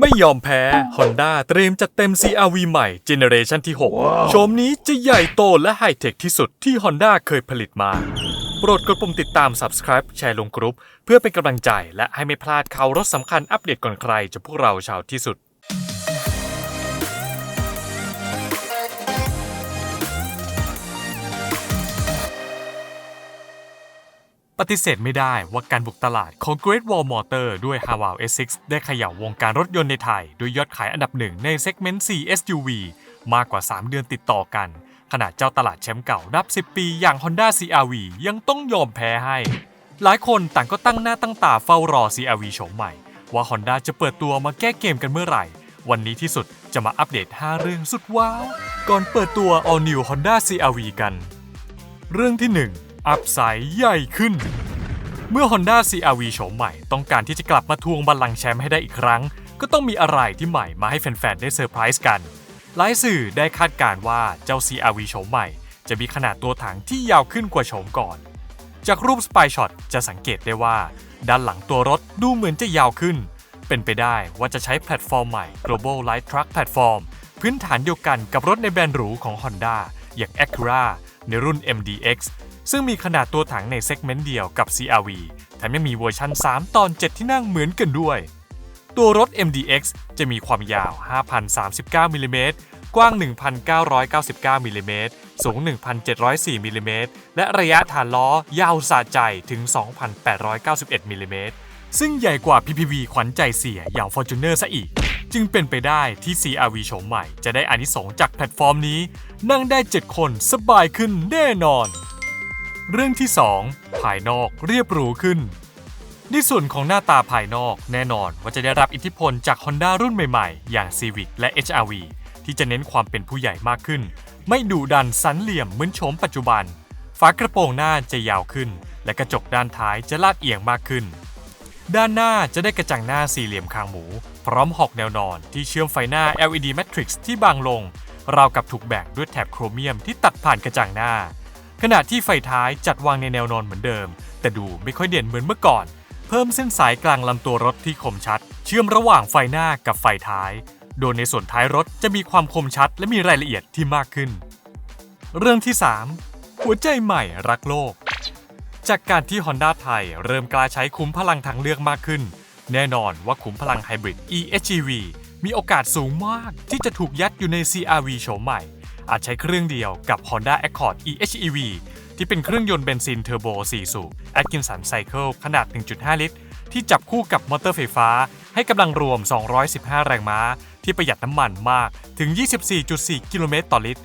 ไม่ยอมแพ้ Honda เตรียมจัดเต็ม CRV ใหม่เจเนเรชันที่ 6 โฉมนี้จะใหญ่โตและไฮเทคที่สุดที่ Honda เคยผลิตมา โปรดกดปุ่มติดตาม Subscribe แชร์ลงกรุ๊ป เพื่อเป็นกำลังใจและให้ไม่พลาดข่าวรถสำคัญอัปเดตก่อนใครจากพวกเราชาวที่สุด ปฏิเสธไม่ได้ว่าการบุกตลาดของ Great Wall Motor ด้วย h a w a l S6 ได้เขย่าวงการรถยนต์ในไทย ด้วยยอดขายอันดับหนึ่งในเซกเมนต์4 SUV มากกว่า 3 เดือนติดต่อกันขณะเจ้าตลาดแชมป์เก่านับ 10 ปีอย่าง Honda CRV ยังต้องยอมแพ้ให้ หลายคนต่างก็ตั้งหน้าตั้งตาเฝ้ารอ CRV โฉมใหม่ ว่า Honda จะเปิดตัวมาแก้เกมกันเมื่อไหร่ วันนี้ที่สุดจะมาอัปเดต 5 เรื่องสุดว้าวก่อนเปิดตัว All New Honda CRV กัน เรื่องที่ 1 อัพไซด์ใหญ่ขึ้น เมื่อ Honda CRV โฉมใหม่ต้องการที่จะกลับมาทวงบัลลังก์แชมป์ให้ได้อีกครั้ง ก็ต้องมีอะไรที่ใหม่มาให้แฟนๆ ได้เซอร์ไพรส์กัน หลายสื่อได้คาดการณ์ว่าเจ้า CRV โฉมใหม่ จะมีขนาดตัวถังที่ยาวขึ้นกว่าโฉมก่อน จากรูปสปายช็อตจะสังเกตได้ว่า ด้านหลังตัวรถดูเหมือนจะยาวขึ้น เป็นไปได้ว่าจะใช้แพลตฟอร์มใหม่ Global Light Truck Platform พื้นฐานเดียวกันกับรถในแบรนด์หรูของ Honda อย่าง Acura ในรุ่น MDX ซึ่งมีขนาดตัวถังในเซกเมนต์เดียวกับ CRV แถมยังมีเวอร์ชัน 3 ตอน 7 ที่นั่งเหมือนกันด้วย ตัวรถ MDX จะมีความยาว 5,039มิลลิเมตรกว้าง 1,999มิลลิเมตรสูง 1,704มิลลิเมตรและระยะฐานล้อยาวสะใจถึง 2,891มิลลิเมตรซึ่งใหญ่กว่า PPV ขวัญใจเสียอย่าง Fortuner ซะอีก จึงเป็นไปได้ที่ CRV โฉมใหม่จะได้อานิสงส์จากแพลตฟอร์มนี้ นั่งได้ 7 คนสบายขึ้นแน่นอน เรื่องที่ 2 ภายนอกเรียบหรูขึ้น ในส่วนของหน้าตาภายนอกแน่นอนว่าจะได้รับอิทธิพลจาก Honda รุ่นใหม่ๆ อย่าง Civic และ HRV ที่จะเน้นความเป็นผู้ใหญ่มากขึ้น ไม่ดุดันสันเหลี่ยมเหมือนโฉมปัจจุบัน ฝากระโปรงหน้าจะยาวขึ้น และกระจกด้านท้ายจะลาดเอียงมากขึ้น ด้านหน้าจะได้กระจังหน้าสี่เหลี่ยมคางหมู พร้อมหอกแนวนอนที่เชื่อมไฟหน้า LED Matrix ที่บางลง ราวกับถูกแบ่งด้วยแถบโครเมียมที่ตัดผ่านกระจังหน้า ขณะที่ไฟท้ายจัดวางในแนวนอนเหมือนเดิม แต่ดูไม่ค่อยเด่นเหมือนเมื่อก่อน เพิ่มเส้นสายกลางลำตัวรถที่คมชัด เชื่อมระหว่างไฟหน้ากับไฟท้าย โดยในส่วนท้ายรถจะมีความคมชัดและมีรายละเอียดที่มากขึ้น เรื่องที่ 3 หัวใจใหม่รักโลก จากการที่ Honda ไทยเริ่มกล้าใช้คุ้มพลังทางเลือกมากขึ้น แน่นอนว่าคุ้มพลังไฮบริด eHEV มีโอกาสสูงมากที่จะถูกยัดอยู่ใน CRV โฉมใหม่ อาจใช้เครื่องเดียวกับ Honda Accord eHEV ที่เป็นเครื่องยนต์เบนซินเทอร์โบ 4 สูบ Atkinson Cycle ขนาด 1.5 ลิตร ที่จับคู่กับมอเตอร์ไฟฟ้า ให้กำลังรวม 215 แรงม้า ที่ประหยัดน้ำมันมากถึง 24.4 กิโลเมตรต่อลิตร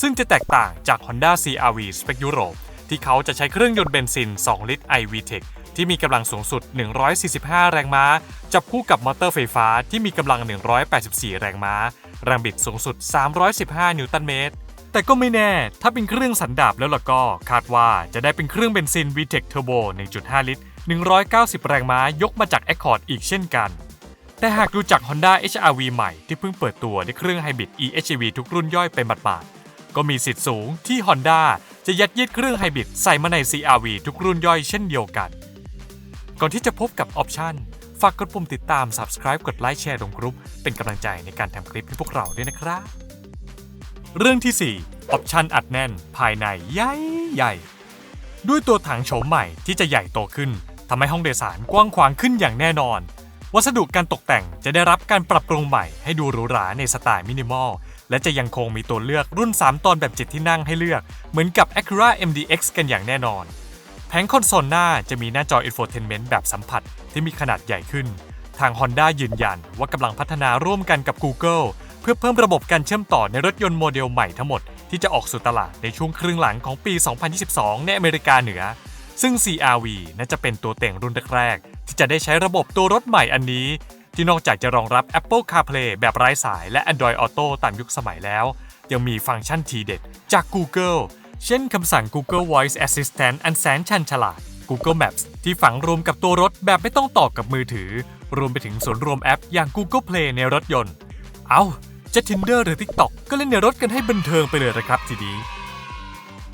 ซึ่งจะแตกต่างจาก Honda CRV สเปคยุโรปที่เขาจะใช้เครื่องยนต์เบนซิน 2 ลิตร iVTEC ที่มีกำลังสูงสุด 145 แรงม้า จับคู่กับมอเตอร์ไฟฟ้าที่มีกำลัง 184 แรงม้า แรงบิดสูงสุด 315 นิวตันเมตร แต่ก็ไม่แน่ ถ้าเป็นเครื่องสันดาปแล้วล่ะก็ คาดว่าจะได้เป็นเครื่องเบนซิน VTEC Turbo 1.5 ลิตร 190 แรงม้ายกมาจาก Accord อีกเช่นกัน แต่หากดูจาก Honda HRV ใหม่ที่เพิ่งเปิดตัวในเครื่องไฮบริด eHEV ทุกรุ่นย่อยไปหมาดๆก็มีสิทธิ์สูงที่ Honda จะยัดเยียดเครื่องไฮบริดใส่มาใน CRV ทุกรุ่นย่อยเช่นเดียวกัน ก่อนที่จะพบกับออปชัน ฝากกดปุ่มติดตาม Subscribe กดไลค์แชร์ลงกรุ๊ปเป็นกำลังใจในการทำคลิปให้พวกเราด้วยนะครับ เรื่องที่ 4 ออปชันอัดแน่น ภายในใหญ่ใหญ่ ด้วยตัวถังโฉมใหม่ที่จะใหญ่โตขึ้นทำให้ห้องโดยสารกว้างขวางขึ้นอย่างแน่นอน วัสดุการตกแต่งจะได้รับการปรับปรุงใหม่ให้ดูหรูหราในสไตล์มินิมอล และจะยังคงมีตัวเลือกรุ่น 3 ตอนแบบจิตที่นั่งให้เลือก เหมือนกับ Acura MDX กันอย่างแน่นอน แผงคอนโซลหน้าจะมีหน้าจอ Infotainment แบบสัมผัสที่มีขนาดใหญ่ขึ้น ทาง Honda ยืนยันว่ากำลังพัฒนาร่วมกันกับ Google เพื่อเพิ่มระบบการเชื่อมต่อในรถยนต์โมเดลใหม่ทั้งหมด ที่จะออกสู่ตลาดในช่วงครึ่งหลังของปี 2022 ในอเมริกาเหนือ ซึ่ง CRV น่าจะเป็นตัวเต่งรุ่นแรกๆที่จะได้ใช้ระบบตัวรถใหม่อันนี้ ที่นอกจากจะรองรับ Apple CarPlay แบบไร้สายและ Android Auto ตามยุคสมัยแล้ว ยังมีฟังก์ชันทีเด็ดจาก Google เช่นคำสั่ง Google Voice Assistant อันแสนชันฉลาด Google Maps ที่ฝังรวมกับตัวรถแบบไม่ต้องต่อกับมือถือ รวมไปถึงส่วนรวมแอปอย่าง Google Play ในรถยนต์ เอาจะ Tinder หรือ TikTok ก็เล่นในรถกันให้บันเทิงไปเลยนะครับทีนี้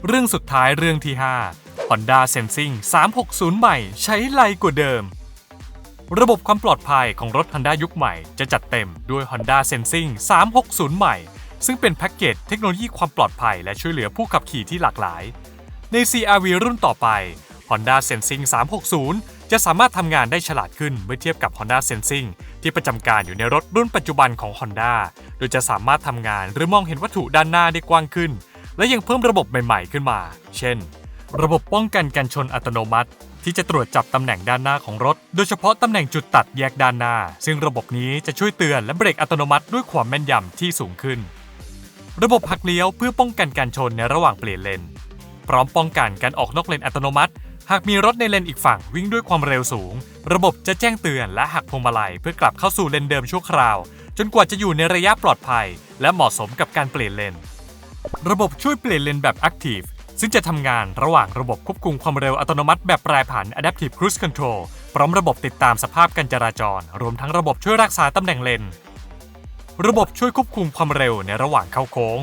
เรื่องสุดท้ายเรื่องที่ 5 Honda Sensing 360 ใหม่ ใช้ไลกว่าเดิม ระบบความปลอดภัยของรถ Honda ยุคใหม่จะจัดเต็มด้วย Honda Sensing 360 ใหม่ ซึ่งเป็นแพ็กเกจเทคโนโลยีความปลอดภัย และช่วยเหลือผู้ขับขี่ที่หลากหลาย ใน CRV รุ่นต่อไป Honda Sensing 360 จะสามารถทำงานได้ฉลาดขึ้นเมื่อเทียบกับ Honda Sensing ที่ประจำการอยู่ในรถรุ่นปัจจุบันของ Honda โดยจะสามารถทำงานหรือมองเห็นวัตถุด้านหน้าได้กว้างขึ้น และยังเพิ่มระบบใหม่ ๆ ขึ้นมา เช่น ระบบป้องกันการชนอัตโนมัติ ที่จะตรวจจับตำแหน่งด้านหน้าของรถ โดยเฉพาะตำแหน่งจุดตัดแยกด้านหน้า ซึ่งระบบนี้จะช่วยเตือนและเบรกอัตโนมัติด้วยความแม่นยำที่สูงขึ้น ระบบหักเลี้ยวเพื่อป้องกันการชนในระหว่างเปลี่ยนเลน พร้อมป้องกันการออกนอกเลนอัตโนมัติ หากมีรถในเลนอีกฝั่งวิ่งด้วยความเร็วสูง ระบบจะแจ้งเตือนและหักพวงมาลัยเพื่อกลับเข้าสู่เลนเดิมชั่วคราว จนกว่าจะอยู่ในระยะปลอดภัย และเหมาะสมกับการเปลี่ยนเลน ระบบช่วยเปลี่ยนเลนแบบ Active ซึ่งจะทำงานระหว่างระบบควบคุมความเร็วอัตโนมัติแบบแปรผัน Adaptive Cruise Control พร้อมระบบติดตามสภาพการจราจร รวมทั้งระบบช่วยรักษาตำแหน่งเลน ระบบช่วยควบคุมความเร็วในระหว่างเข้าโค้ง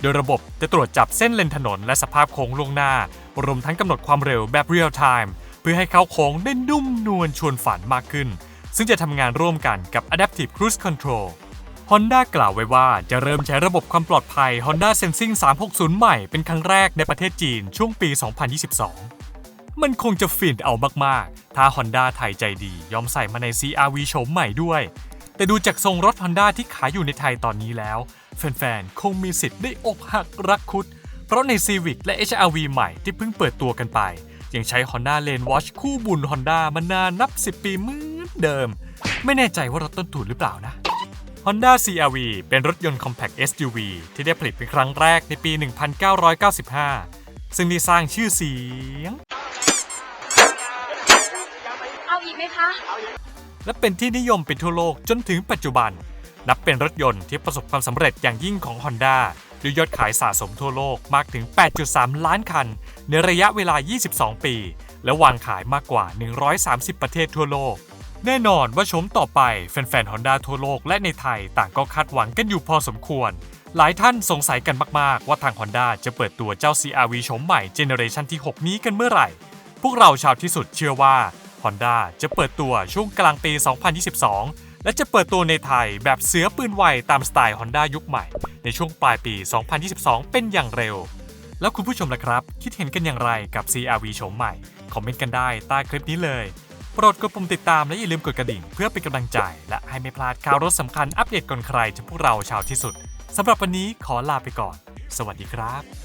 โดยระบบจะตรวจจับเส้นเลนถนนและสภาพโค้งล่วงหน้า รวมทั้งกำหนดความเร็วแบบ real time เพื่อให้เข้าโค้งได้นุ่มนวลชวนฝันมากขึ้น ซึ่งจะทำงานร่วมกันกับ Adaptive Cruise Control Honda กล่าวไว้ว่าจะเริ่มใช้ระบบความปลอดภัย Honda Sensing 360 ใหม่เป็นครั้งแรกในประเทศจีนช่วงปี 2022 มันคงจะฟินเอามาก ๆ ถ้า Honda ไทยใจดียอมใส่มาใน CRV โฉมใหม่ด้วย แต่ดูจากทรงรถ Honda ที่ขายอยู่ในไทยตอนนี้แล้ว แฟนๆ คงมีสิทธิ์ได้อกหักรักคุด เพราะใน Civic และ HRV ใหม่ที่เพิ่งเปิดตัวกันไป ยังใช้ Honda Lane Watch คู่บุญ Honda มานานนับ 10 ปีเหมือนเดิม ไม่แน่ใจว่ารถต้นทุนหรือเปล่านะ Honda CRV เป็นรถยนต์ Compact SUV ที่ได้ผลิตเป็นครั้งแรกในปี 1995 ซึ่งได้สร้างชื่อเสียง เอาอีกไหมคะ และเป็นที่นิยมเป็นทั่วโลกจนถึงปัจจุบัน นับเป็นรถยนต์ที่ประสบความสำเร็จอย่างยิ่งของ Honda ด้วยยอดขายสะสมทั่วโลกมากถึง 8.3 ล้านคัน ในระยะเวลา 22 ปี และวางขายมากกว่า 130 ประเทศทั่วโลก แน่นอนว่าชมต่อไปแฟนๆ Honda ทั่วโลกและในไทยต่างก็คาดหวังกันอยู่พอสมควร หลายท่านสงสัยกันมากๆ ว่าทาง Honda จะเปิดตัวเจ้า CRV ชมใหม่เจเนอเรชันที่ 6 นี้กันเมื่อไหร่ พวกเราชาวที่สุดเชื่อว่า Honda จะเปิดตัวช่วงกลางปี 2022 และจะเปิดตัวในไทยแบบเสือปืนไวตามสไตล์ Honda ยุคใหม่ ในช่วงปลายปี 2022 เป็นอย่างเร็ว แล้วคุณผู้ชมล่ะครับ คิดเห็นกันอย่างไรกับ CRV โฉมใหม่ คอมเมนต์กันได้ใต้คลิปนี้เลยโปรดกดปุ่มติดตามและอย่าลืมกดกระดิ่ง เพื่อเป็นกำลังใจ และให้ไม่พลาดข่าวรถสำคัญอัปเดตก่อนใครจากพวกเราชาวที่สุดสำหรับวันนี้ขอลาไปก่อน สวัสดีครับ